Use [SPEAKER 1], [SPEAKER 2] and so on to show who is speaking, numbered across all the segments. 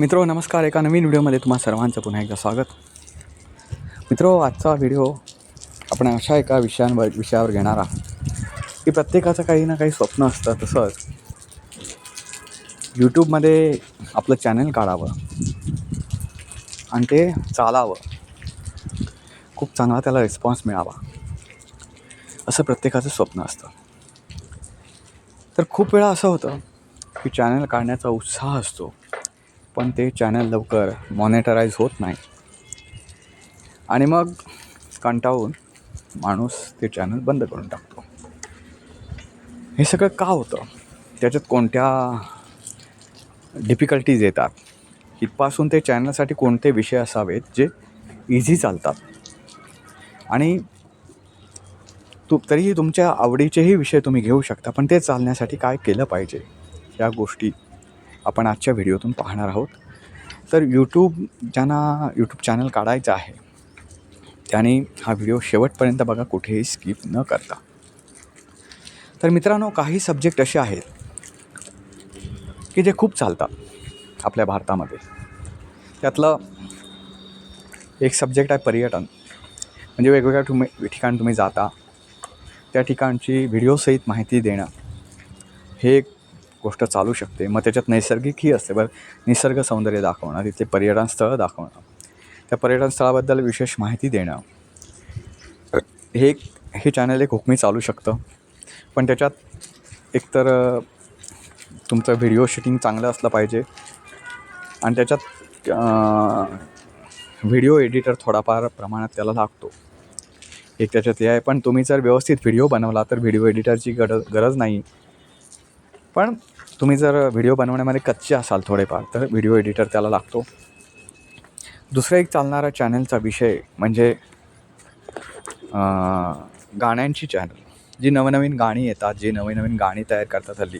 [SPEAKER 1] मित्रो नमस्कार. एका नवीन व्हिडिओमध्ये तुम्हा सर्वांचं पुन्हा एकदा स्वागत. मित्रो आजचा व्हिडिओ आपण अशा एका विषयांवर विषयावर घेणार आहोत. की प्रत्येकाचं काही ना काही स्वप्न असतं तसंच यूट्यूबमध्ये आपलं चॅनल काढावं आणि ते चालावं. खूप चांगला त्याला रिस्पॉन्स मिळावा. असं प्रत्येकाचं स्वप्न असतं. तर खूप वेळा असं होतं की चॅनल काढण्याचा उत्साह असतो. पण ते चॅनल लवकर मॉनिटराईज होत नाही. आणि मग कंटाळून माणूस ते चॅनल बंद करून टाकतो. हे सगळं का होतं? त्याच्यात कोणत्या डिफिकल्टीज येतात? इथपासून ते चॅनलसाठी कोणते विषय असावेत जे इझी चालतात? आणि तू तरीही तुमच्या आवडीचेही विषय तुम्ही घेऊ शकता पण ते चालण्यासाठी काय केलं पाहिजे? या गोष्टी आपण आजच्या व्हिडिओतून पाहणार आहोत. तर यूट्यूब ज्यांना यूट्यूब चॅनल काढायचं आहे त्याने हा व्हिडिओ शेवटपर्यंत बघा कुठेही स्किप न करता. तर मित्रांनो काही सब्जेक्ट असे आहेत की जे खूप चालतात आपल्या भारतामध्ये. त्यातलं एक सब्जेक्ट आहे पर्यटन. म्हणजे वेगवेगळ्या तुम्ही ठिकाणी तुम्ही जाता त्या ठिकाणची व्हिडिओसहित माहिती देणं हे एक गोष्ट चालू शकते. मग त्याच्यात नैसर्गिकही असते. बरं निसर्ग सौंदर्य दाखवणं तिथले पर्यटन स्थळं दाखवणं. त्या पर्यटन स्थळाबद्दल विशेष माहिती देणं. हे एक हे चॅनल एक हुकमी चालू शकतं. पण त्याच्यात एकतर तुमचं व्हिडिओ शूटिंग चांगलं असलं पाहिजे. आणि त्याच्यात व्हिडिओ एडिटर थोडाफार प्रमाणात त्याला लागतो. एक त्याच्यात हे आहे पण तुम्ही जर व्यवस्थित व्हिडिओ बनवला तर व्हिडिओ एडिटरची गरज गरज नाही. पण तुम्ही जर व्हिडिओ बनवण्यामध्ये कच्चे असाल थोडेफार तर व्हिडिओ एडिटर त्याला लागतो. दुसरा एक चालणारा चॅनलचा विषय म्हणजे गाण्यांची चॅनल. जी नवनवीन गाणी येतात जी नवीन नवीन गाणी तयार करतात हल्ली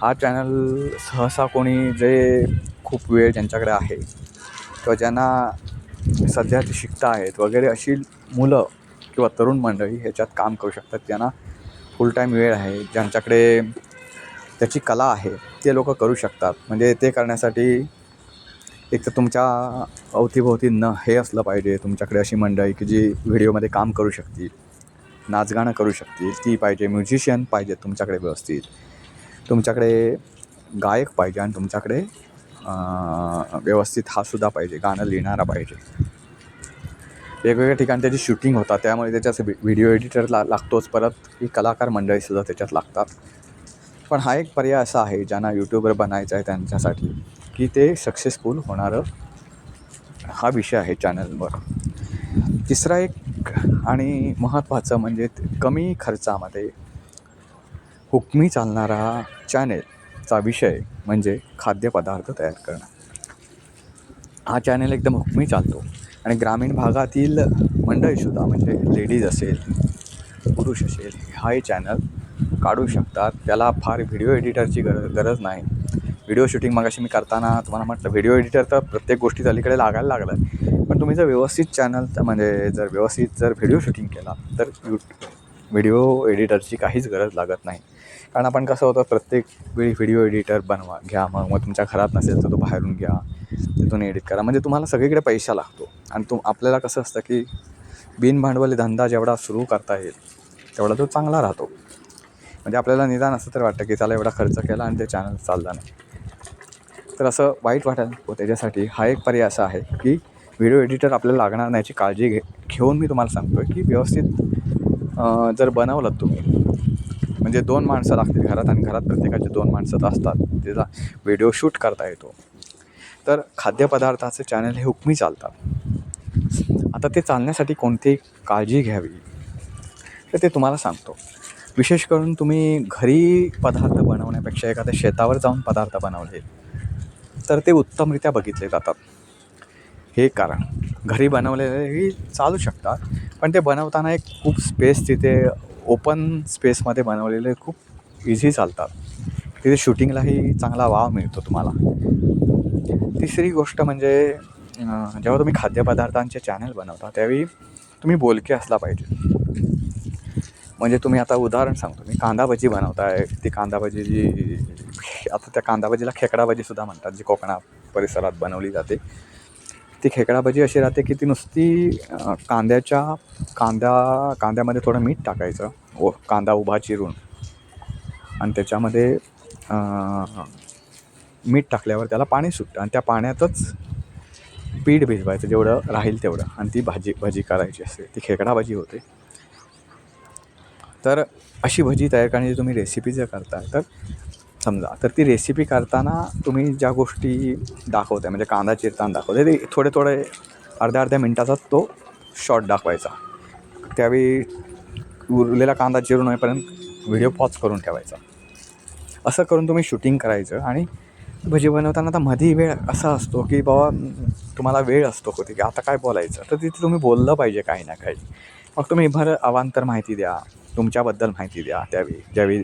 [SPEAKER 1] हा चॅनल सहसा कोणी जे खूप वेळ ज्यांच्याकडे आहे किंवा ज्यांना सध्या ते शिकता आहेत वगैरे अशी मुलं किंवा तरुण मंडळी ह्याच्यात काम करू शकतात ज्यांना फुल टाईम वेळ आहे ज्यांच्याकडे त्याची कला आहे ते लोक करू शकतात. म्हणजे ते करण्यासाठी एक तर तुमच्या अवतीभोवती न हे असलं पाहिजे तुमच्याकडे अशी मंडळी की जी व्हिडिओमध्ये काम करू शकतील नाचगाणं करू शकतील ती पाहिजे म्युझिशियन पाहिजे तुमच्याकडे व्यवस्थित. तुमच्याकडे गायक पाहिजे आणि तुमच्याकडे व्यवस्थित हा सुद्धा पाहिजे गाणं लिहिणारा पाहिजे. वेगवेगळ्या ठिकाणी त्याची शूटिंग होतात त्यामुळे त्याच्यात व्हिडिओ एडिटर ला लागतोच. परत ही कलाकार मंडळीसुद्धा त्याच्यात लागतात. पण हा एक पर्याय असा आहे ज्यांना यूट्यूबर बनायचं आहे त्यांच्यासाठी की ते सक्सेसफुल होणारं हा विषय आहे चॅनलवर तिसरा एक आणि महत्त्वाचं म्हणजे कमी खर्चामध्ये हुकमी चालणारा चॅनेलचा विषय म्हणजे खाद्यपदार्थ तयार करणं. हा चॅनल एकदम हुकमी चालतो आणि ग्रामीण भागातील मंडळीसुद्धा म्हणजे लेडीज असेल पुरुष असेल हाही चॅनल काढू शकतात. त्याला फार व्हिडिओ एडिटरची गर गरज नाही. व्हिडिओ शूटिंग मगाशी मी करताना तुम्हाला म्हटलं व्हिडिओ एडिटर तर प्रत्येक गोष्टीत अलीकडे लागायला लागलं पण तुम्ही जर व्यवस्थित चॅनल म्हणजे जर व्यवस्थित जर व्हिडिओ शूटिंग केला तर यू व्हिडिओ एडिटरची काहीच गरज लागत नाही. कारण आपण कसं होतं प्रत्येक वेळी व्हिडिओ एडिटर बनवा घ्या मग मग तुमच्या घरात नसेल तर तो बाहेरून घ्या तिथून एडिट करा. म्हणजे तुम्हाला सगळीकडे पैसा लागतो. आणि तुम आपल्याला कसं असतं की बिनभांडवली धंदा जेवढा सुरू करता येईल तेवढा तो चांगला राहतो. म्हणजे आपल्याला निदान असं तर वाटतं की त्याला एवढा खर्च केला आणि ते चॅनल चालला नाही. तर असं वाईट वाटायला नको त्याच्यासाठी. हा एक पर्याय असा आहे की व्हिडिओ एडिटर आपल्याला लागणार नाही याची काळजी घे घेऊन मी तुम्हाला सांगतो आहे की व्यवस्थित जर बनवलं तुम्ही म्हणजे दोन माणसं लागतील घरात आणि घरात प्रत्येकाचे दोन माणसं तर असतात त्याचा व्हिडिओ शूट करता येतो. तर खाद्यपदार्थाचे चॅनल हे हुकमी चालतात. आता ते चालण्यासाठी कोणती काळजी घ्यावी? तर ते तुम्हाला सांगतो. विशेष करून तुम्ही घरी पदार्थ बनवण्यापेक्षा एखाद्या शेतावर जाऊन पदार्थ बनवले तर ते उत्तमरित्या बघितले जातात. हे कारण. घरी बनवलेलेही चालू शकतात पण ते बनवताना एक खूप स्पेस तिथे ओपन स्पेसमध्ये बनवलेले खूप इझी चालतात. तिथे शूटिंगलाही चांगला वाव मिळतो तुम्हाला. तिसरी गोष्ट म्हणजे जेव्हा तुम्ही खाद्यपदार्थांचे चॅनल बनवता त्यावेळी तुम्ही बोलके असला पाहिजे. म्हणजे तुम्ही आता उदाहरण सांगतो. मी कांदा भजी बनवताय. ती कांदा भजी जी आता त्या कांदा भजीला खेकडा भजीसुद्धा म्हणतात जी कोकणा परिसरात बनवली जाते. ती खेकडा भजी अशी राहते की ती नुसती कांद्याच्या कांदा कांद्यामध्ये थोडं मीठ टाकायचं व कांदा उभा चिरून. आणि त्याच्यामध्ये मीठ टाकल्यावर त्याला पाणी सुटतं. आणि त्या पाण्यातच पीठ भिजवायचं जेवढं राहील तेवढं. आणि ती भाजी भजी करायची असते. ती खेकडा भाजी होते. तर अशी भजी तयार करण्याची तुम्ही रेसिपी जर करता तर समजा तर ती रेसिपी करताना तुम्ही ज्या गोष्टी दाखवताय म्हणजे कांदा चिरताना दाखवते ते थोडे थोडे अर्ध्या अर्ध्या मिनटाचा तो शॉर्ट दाखवायचा. त्यावेळी उरलेला कांदा चिरून होईपर्यंत व्हिडिओ पॉज करून ठेवायचा. असं करून तुम्ही शूटिंग करायचं आणि भजी बनवताना आता मधी वेळ असा असतो की बाबा तुम्हाला वेळ असतो होती की आता काय बोलायचं? तर तिथे तुम्ही बोललं पाहिजे काही ना काही. मग तुम्ही भर अवांतर माहिती द्या. तुमच्याबद्दल माहिती द्या. त्यावेळी ज्यावेळी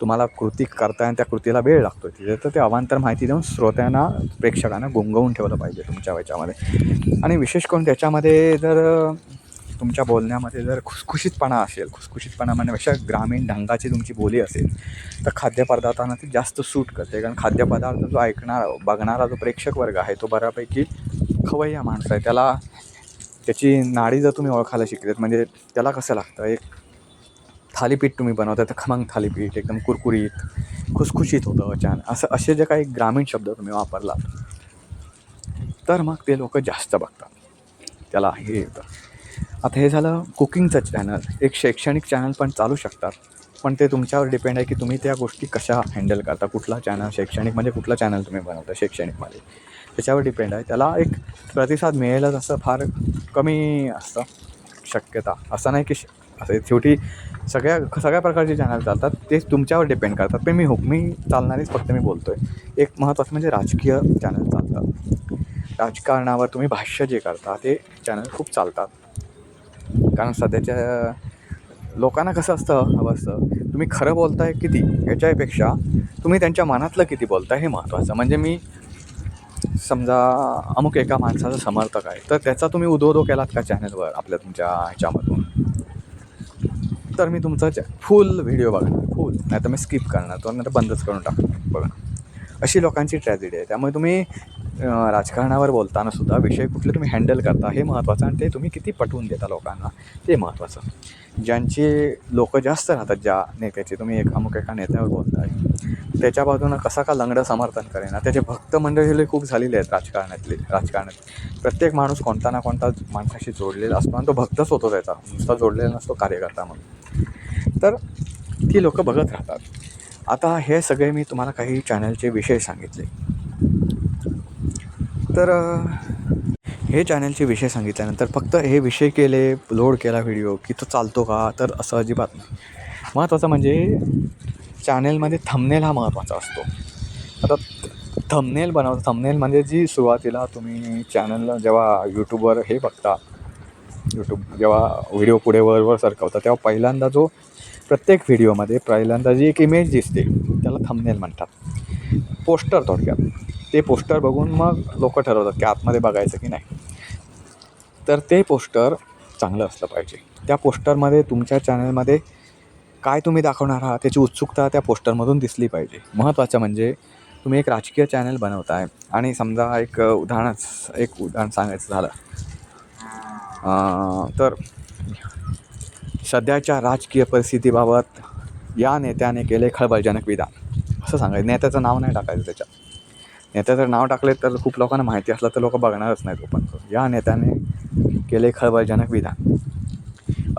[SPEAKER 1] तुम्हाला कृती करताय आणि त्या कृतीला वेळ लागतो तिथे तर ते अवांतर माहिती देऊन श्रोत्यांना प्रेक्षकांना गुंगवून ठेवलं पाहिजे तुमच्या याच्यामध्ये. आणि विशेष करून त्याच्यामध्ये जर तुमच्या बोलण्यामध्ये जर खुसखुशीतपणा असेल खुसखुशीतपणा म्हणण्यापेक्षा ग्रामीण ढंगाची तुमची बोली असेल तर खाद्यपदार्थांना ती जास्त सूट करते. कारण खाद्यपदार्थ जो ऐकणारा बघणारा जो प्रेक्षक वर्ग आहे तो बऱ्यापैकी खवय्या माणसं आहे. त्याला त्याची नाडी जर तुम्ही ओळखायला शिकलेत म्हणजे त्याला कसं लागतं? एक थालीपीठ तुम्ही बनवता तर खमंग थालीपीठ एकदम कुरकुरीत खुसखुशीत होतं छान असं असे जे काही ग्रामीण शब्द तुम्ही वापरलात तर मग ते लोक जास्त बघतात. त्याला हे येतं. आता हे झालं कुकिंगचं चॅनल एक शैक्षणिक चॅनल पण चालू शकतात पण ते तुमच्यावर डिपेंड आहे की तुम्ही त्या गोष्टी कशा हँडल करता कुठला चॅनल शैक्षणिक म्हणजे कुठला चॅनल तुम्ही बनवता शैक्षणिकमध्ये. त्याच्यावर डिपेंड आहे. त्याला एक प्रतिसाद मिळेलच असं फार कमी असतं शक्यता. असं नाही की श- असं शेवटी सगळ्या सगळ्या प्रकारचे चॅनल चालतात. ते तुमच्यावर डिपेंड करतात. पण मी हो, हुकमी चालणारीच फक्त मी बोलतो आहे एक महत्त्वाचं म्हणजे राजकीय चॅनल चालतात. राजकारणावर तुम्ही भाष्य जे करता ते चॅनल खूप चालतात. कारण सध्याच्या लोकांना कसं असतं हवं असतं तुम्ही खरं बोलताय किती? याच्यापेक्षा तुम्ही त्यांच्या मनातलं किती बोलताय हे महत्त्वाचं म्हणजे मी समजा अमुक एका माणसाचा समर्थक आहे तर त्याचा तुम्ही उदोदो केलात का चॅनलवर आपल्या तुमच्या ह्याच्यामधून? तर मी तुमचा फुल व्हिडिओ बघणार. फुल नाही तर मी स्किप करणार. तो नाही तर बंदच करून टाकणार. बघणार अशी लोकांची ट्रॅजेडी आहे. त्यामुळे तुम्ही राजकारणावर बोलताना सुद्धा विषय कुठले तुम्ही हँडल करता हे महत्त्वाचं आणि ते तुम्ही किती पटवून देता लोकांना ते महत्त्वाचं ज्यांचे लोक जास्त राहतात ज्या नेत्याचे तुम्ही एक अमुक एका नेत्यावर बोलताय त्याच्या बाजूनं कसा का लंगडं समर्थन करेना? त्याचे भक्त मंडळी खूप झालेले आहेत राजकारणातले राजकारणात. प्रत्येक माणूस कोणता ना कोणता माणसाशी जोडलेला असतो आणि तो भक्तच होतो त्याचा. नुसता जोडलेला नसतो कार्यकर्ता म्हणून. तर ती लोकं बघत राहतात. आता हे सगळे मी तुम्हाला काही चॅनलचे विषय सांगितले. तर हे चॅनलचे विषय सांगितल्यानंतर फक्त हे विषय केले लोड केला व्हिडिओ की तो चालतो का? तर असं अजिबात नाही. महत्त्वाचं म्हणजे चॅनेलमध्ये थंबनेल हा महत्त्वाचा असतो. आता थंबनेल बनवता थंबनेल म्हणजे जी सुरुवातीला तुम्ही चॅनलला जेव्हा यूट्यूबवर हे बघता यूट्यूब जेव्हा व्हिडिओ पुढे वरवर सरकवतात सरकवता तेव्हा पहिल्यांदा जो प्रत्येक व्हिडिओमध्ये पहिल्यांदा जी एक इमेज दिसते त्याला थंबनेल म्हणतात. पोस्टर थोडक्यात. ते पोस्टर बघून मग लोक ठरवतात की आतमध्ये बघायचं की नाही. तर ते पोस्टर चांगलं असलं पाहिजे. त्या पोस्टरमध्ये तुमच्या चॅनलमध्ये काय तुम्ही दाखवणार आहात त्याची उत्सुकता त्या पोस्टरमधून दिसली पाहिजे. महत्त्वाचं म्हणजे तुम्ही एक राजकीय चॅनल बनवताय. आणि समजा एक उदाहरणच एक उदाहरण सांगायचं झालं. तर सध्याच्या राजकीय परिस्थितीबाबत या नेत्याने केले खळबळजनक विधान. असं सांगायचं. नेत्याचं नाव नाही टाकायचं त्याच्यात. नेत्याचं नाव टाकले तर खूप लोकांना माहिती असलं तर लोक बघणारच नाहीत ओपन करून. या नेत्याने केले खळबळजनक विधान.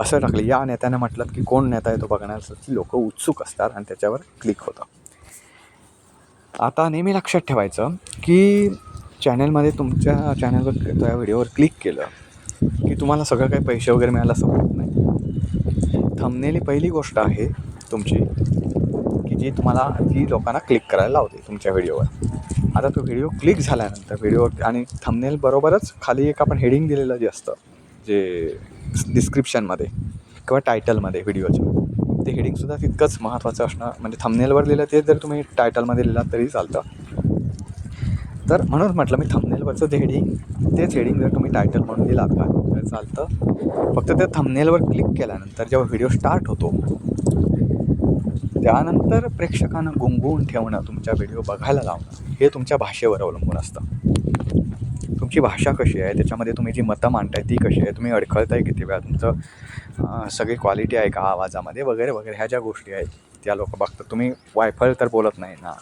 [SPEAKER 1] असं टाकले. या नेत्याने म्हटलं की कोण नेता आहे तो बघण्यासाठी लोक उत्सुक असतात आणि त्याच्यावर क्लिक होतं. आता नेहमी लक्षात ठेवायचं की चॅनलमध्ये तुमच्या चॅनलवर त्या व्हिडिओवर क्लिक केलं की तुम्हाला सगळं काही पैसे वगैरे मिळायला असं होत नाही थंबनेली पहिली गोष्ट आहे तुमची की जी तुम्हाला जी लोकांना क्लिक करायला लावते तुमच्या व्हिडिओवर आता तो व्हिडिओ क्लिक झाल्यानंतर व्हिडिओ आणि थंबनेल बरोबरच खाली एक आपण हेडिंग दिलेलं जे असतं जे डिस्क्रिप्शनमध्ये किंवा टायटलमध्ये व्हिडिओच्या ते हेडिंगसुद्धा तितकंच महत्त्वाचं असणं म्हणजे थंबनेलवर लिहिलं ते जर तुम्ही टायटलमध्ये लिहिलात तरी चालतं. तर म्हणून म्हटलं मी थंबनेलवरचं जे हेडिंग तेच हेडिंग जर तुम्ही टायटल म्हणून दिलात का तर चालतं. फक्त त्या थंबनेलवर क्लिक केल्यानंतर जेव्हा व्हिडिओ स्टार्ट होतो त्यानंतर प्रेक्षकांना गुंगवून ठेवणं तुमच्या व्हिडिओ बघायला लावणं हे तुमच्या भाषेवर अवलंबून असतं. तुमची भाषा कशी आहे त्याच्यामध्ये तुम्ही जी मतं मांडताय ती कशी आहे तुम्ही अडखळताय किती वेळा तुमचं सगळी क्वालिटी आहे का आवाजामध्ये वगैरे वगैरे ह्या ज्या गोष्टी आहेत त्या लोक बघतात. तुम्ही वायफळ तर बोलत नाही ना.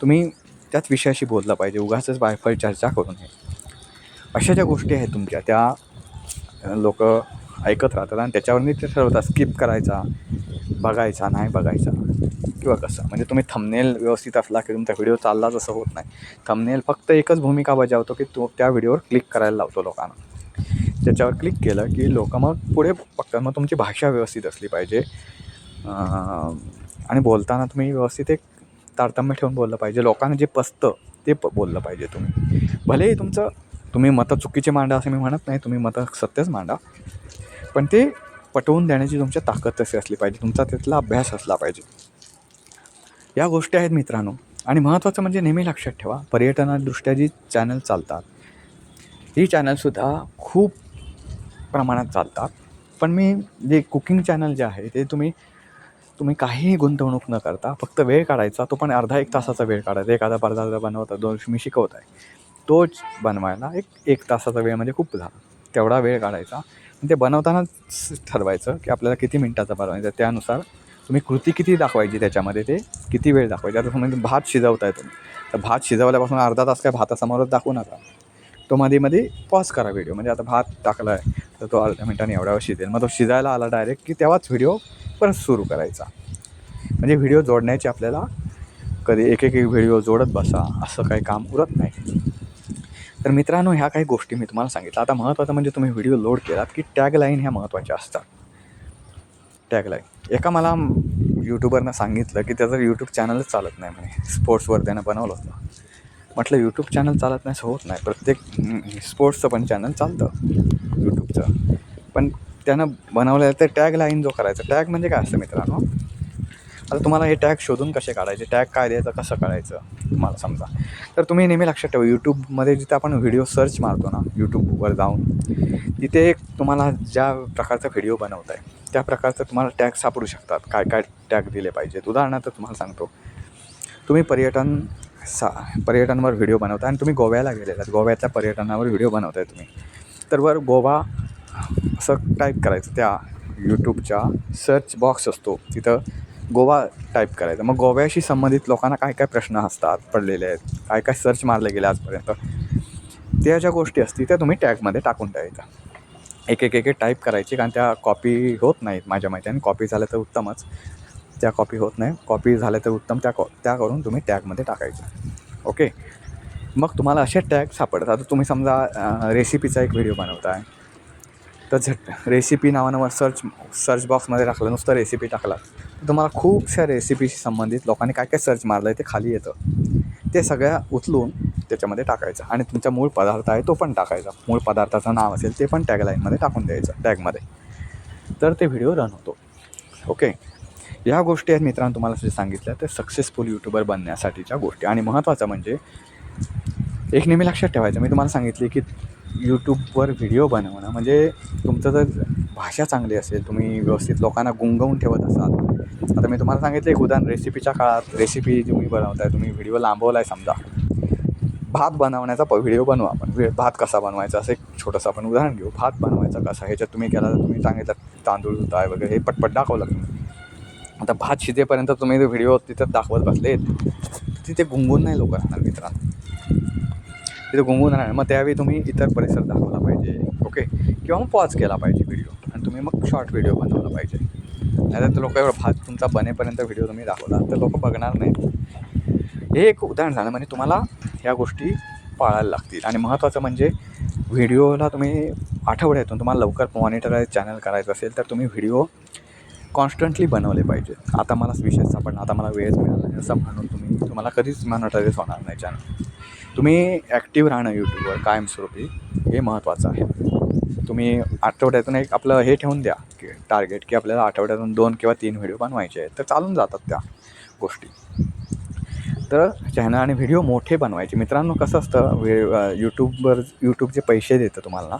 [SPEAKER 1] तुम्ही त्याच विषयाशी बोललं पाहिजे. उगाचच वायफाय चर्चा करू नये अशा ज्या गोष्टी आहेत तुमच्या. त्या लोक ऐकत राहतात आणि त्याच्यावरनी ते ठरवतात. स्किप करायचा बघायचा नाही बघायचा किंवा कसं. म्हणजे तुम्ही थंबनेल व्यवस्थित असला की तुमचा व्हिडिओ चाललाच असं होत नाही. थंबनेल फक्त एकच भूमिका बजावतो की तो त्या व्हिडिओवर क्लिक करायला लावतो लोकांना. त्याच्यावर क्लिक केलं की लोक मग पुढे बघतात मग तुमची भाषा व्यवस्थित असली पाहिजे. आणि बोलताना तुम्ही व्यवस्थित एक तारतम्य ठेवून बोललं पाहिजे. लोकांना जे पसतं ते प बोललं पाहिजे तुम्ही. भलेही तुमचं तुम्ही मतं चुकीचे मांडा असं मी म्हणत नाही तुम्ही मतं सत्यच मांडा. पण ते पटवून देण्याची तुमच्या ताकद तशी असली पाहिजे. तुमचा त्यातला अभ्यास असला पाहिजे. या गोष्टी आहेत मित्रांनो. आणि महत्त्वाचं म्हणजे नेहमी लक्षात ठेवा पर्यटनादृष्ट्या जी चॅनल चालतात ही चॅनलसुद्धा खूप प्रमाणात चालतात. पण मी जे कुकिंग चॅनल जे आहे ते तुम्ही तुम्ही काहीही गुंतवणूक न करता फक्त वेळ काढायचा तो पण अर्धा एक तासाचा वेळ काढायचा. एखादा पदार्थ बनवता दोन मी शिकवत आहे तोच बनवायला एक एक तासाचा वेळ म्हणजे खूप झाला. तेवढा वेळ काढायचा. आणि ते बनवतानाच ठरवायचं की आपल्याला किती मिनटाचा बनवायचा. त्यानुसार तुम्ही कृती किती दाखवायची त्याच्यामध्ये ते किती वेळ दाखवायची. आता समजा भात शिजवताय तुम्ही. तर भात शिजवल्यापासून अर्धा तास काय भातासमोरच दाखवू नका. तो मध्ये मध्ये पॉज करा व्हिडिओ म्हणजे आता भात टाकला आहे तर तो अर्ध्या मिनटाने एवढ्यावर शिजेल. मग तो शिजायला आला डायरेक्ट की तेव्हाच व्हिडिओ परत सुरू करायचा. म्हणजे व्हिडिओ जोडण्याची आपल्याला कधी एक एक व्हिडिओ जोडत बसा असं काही काम उरत नाही. तर मित्रांनो ह्या काही गोष्टी मी तुम्हाला सांगितलं आता महत्त्वाचं म्हणजे तुम्ही व्हिडिओ लोड केलात की टॅगलाईन ह्या महत्त्वाच्या असतात. टॅगलाईन एका मला यूट्यूबरनं सांगितलं की त्याचं यूट्यूब चॅनलच चालत नाही म्हणे. स्पोर्ट्सवर त्यानं बनवलं होतं. म्हटलं यूट्यूब चॅनल चालत नाही असं होत नाही. प्रत्येक स्पोर्ट्सचं पण चॅनल चालतं यूट्यूबचं पण त्यानं बनवलं तर टॅग लाईन जो करायचा. टॅग म्हणजे काय असतं मित्रांनो? आता तुम्हाला हे टॅग शोधून कसे काढायचे? टॅग काय द्यायचं? कसं काढायचं? तुम्हाला समजा. तर तुम्ही नेहमी लक्षात ठेवा यूट्यूबमध्ये जिथे आपण व्हिडिओ सर्च मारतो ना यूट्यूबवर जाऊन तिथे एक तुम्हाला ज्या प्रकारचा व्हिडिओ बनवत आहे त्या प्रकारचं तुम्हाला टॅग सापडू शकतात. काय काय टॅग दिले पाहिजेत? उदाहरणार्थ तुम्हाला सांगतो. तुम्ही पर्यटन सा पर्यटनावर व्हिडिओ बनवता आणि तुम्ही गोव्याला गेलेलात. गोव्याच्या पर्यटनावर व्हिडिओ बनवताय तुम्ही. तर वर गोवा असं टाईप करायचं. त्या यूट्यूबच्या सर्च बॉक्स असतो. तिथं गोवा टाईप करायचं. मग गोव्याशी संबंधित लोकांना काय काय प्रश्न असतात पडलेले आहेत काय काय सर्च मारले गेले आजपर्यंत त्या ज्या गोष्टी असतील त्या तुम्ही टॅगमध्ये टाकून द्यायच्या एक एक एक टाईप करायची कारण त्या कॉपी होत नाहीत माझ्या माहितीने कॉपी झाल्या तर उत्तमच. त्या कॉपी होत नाही. कॉपी झाल्या तर उत्तम. त्या कॉ त्या करून तुम्ही टॅगमध्ये टाकायचं. ओके मग तुम्हाला असे टॅग सापडतात. आता तुम्ही समजा रेसिपीचा एक व्हिडिओ बनवताय. तर झट रेसिपी नावानं सर्च सर्च बॉक्समध्ये टाकलं नुसतं रेसिपी टाकला तर तुम्हाला खूपशा रेसिपीशी संबंधित लोकांनी काय काय सर्च मारलं आहे ते खाली येतं. ते सगळ्या उचलून त्याच्यामध्ये टाकायचं. आणि तुमचा मूळ पदार्थ आहे तो पण टाकायचा. मूळ पदार्थाचं नाव असेल ते पण टॅगलाईनमध्ये टाकून द्यायचं टॅगमध्ये तर ते व्हिडिओ रन होतो. ओके ह्या गोष्टी आहेत मित्रांनो तुम्हाला जे सांगितल्या त्या सक्सेसफुल यूट्यूबर बनण्यासाठीच्या गोष्टी. आणि महत्त्वाचं म्हणजे एक नेहमी लक्षात ठेवायचं मी तुम्हाला सांगितले की यूट्यूबवर व्हिडिओ बनवणं म्हणजे तुमचं जर भाषा चांगली असेल तुम्ही व्यवस्थित लोकांना गुंगवून ठेवत असाल आता मी तुम्हाला सांगितलं एक उदाहरण रेसिपीच्या काळात रेसिपी तुम्ही बनवताय तुम्ही व्हिडिओ लांबवला आहे समजा. भात बनवण्याचा प व्हिडिओ बनवा आपण. वे- भात कसा बनवायचा असं एक छोटंसं आपण उदाहरण घेऊ. भात बनवायचा कसा? ह्याच्यात तुम्ही केला तर तुम्ही सांगितलं तांदूळ धुताय वगैरे हे पटपट दाखवलं तुम्ही. आता भात शिजेपर्यंत तुम्ही ते व्हिडिओ तिथं दाखवत बसले तिथे गुंगून नाही लोक राहणार मित्रांनो. तिथे गुंगून राहणार. मग त्यावेळी तुम्ही इतर परिसर दाखवला पाहिजे ओके? किंवा मग पॉज केला पाहिजे व्हिडिओ आणि तुम्ही मग शॉर्ट व्हिडिओ बनवला पाहिजे. नाही तर लोक एवढं भात तुमचा बनेपर्यंत व्हिडिओ तुम्ही दाखवला तर लोक बघणार नाहीत. हे एक उदाहरण झालं म्हणजे तुम्हाला ह्या गोष्टी पाळायला लागतील. आणि महत्त्वाचं म्हणजे व्हिडिओला तुम्ही आठवड्यातून तुम्हाला लवकर मॉनिटराईज चॅनल करायचं असेल तर तुम्ही व्हिडिओ कॉन्स्टंटली बनवले पाहिजे. आता मला विषय सापडला आता मला वेळच मिळाला नाही असं म्हणून तुम्ही तुम्हाला कधीच मॉनिटराईज होणार नाही चॅनल तुम्ही ॲक्टिव्ह राहणं यूट्यूबवर कायमस्वरूपी हे महत्त्वाचं आहे. तुम्ही आठवड्यातून एक आपलं हे ठेवून द्या की टार्गेट की आपल्याला आठवड्यातून दोन किंवा तीन व्हिडिओ बनवायचे आहेत तर चालून जातात त्या गोष्टी. तर चॅनल आणि व्हिडिओ मोठे बनवायचे. मित्रांनो कसं असतं वे यूट्यूबवर यूट्यूबचे पैसे देतं तुम्हाला.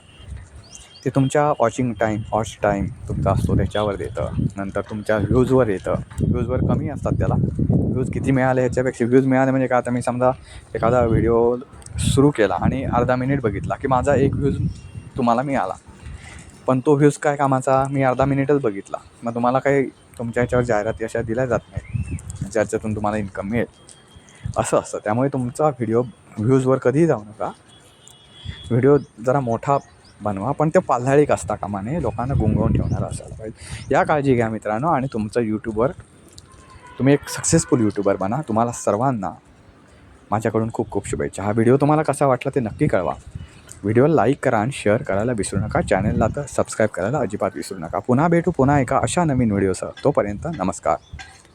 [SPEAKER 1] ते तुमच्या वॉचिंग टाईम वॉच टाईम तुमचा असतो त्याच्यावर देतं. नंतर तुमच्या व्ह्यूजवर येतं. व्ह्यूजवर कमी असतात त्याला. व्ह्यूज किती मिळाले ह्याच्यापेक्षा व्ह्यूज मिळाले म्हणजे काय? आता मी समजा एखादा व्हिडिओ सुरू केला आणि अर्धा मिनिट बघितला की माझा एक व्ह्यूज तुम्हाला मिळाला. पण तो व्ह्यूज काय कामाचा? मी अर्धा मिनिटच बघितला. मग तुम्हाला काही तुमच्या ह्याच्यावर जाहिराती अशा दिल्या जात नाहीत. ज्याच्यातून तुम्हाला इन्कम मिळेल. असं असतं. त्यामुळे तुमचा व्हिडिओ व्ह्यूजवर कधीही जाऊ नका. व्हिडिओ जरा मोठा बनवा. पण ते पाल्हाळीक असता कामा नये. लोकांना गुंगवून ठेवणारा असायला पाहिजे या काळजी घ्या मित्रांनो आणि तुमचं यूट्यूबवर तुम्ही एक सक्सेसफुल यूट्यूबर बना. तुम्हाला सर्वांना माझ्याकडून खूप खूप शुभेच्छा. हा व्हिडिओ तुम्हाला कसा वाटला ते नक्की कळवा. व्हिडिओला लाईक करा आणि शेअर करायला विसरू नका. चॅनलला तर सबस्क्राईब करायला अजिबात विसरू नका. पुन्हा भेटू पुन्हा एका अशा नवीन व्हिडिओसह तोपर्यंत नमस्कार.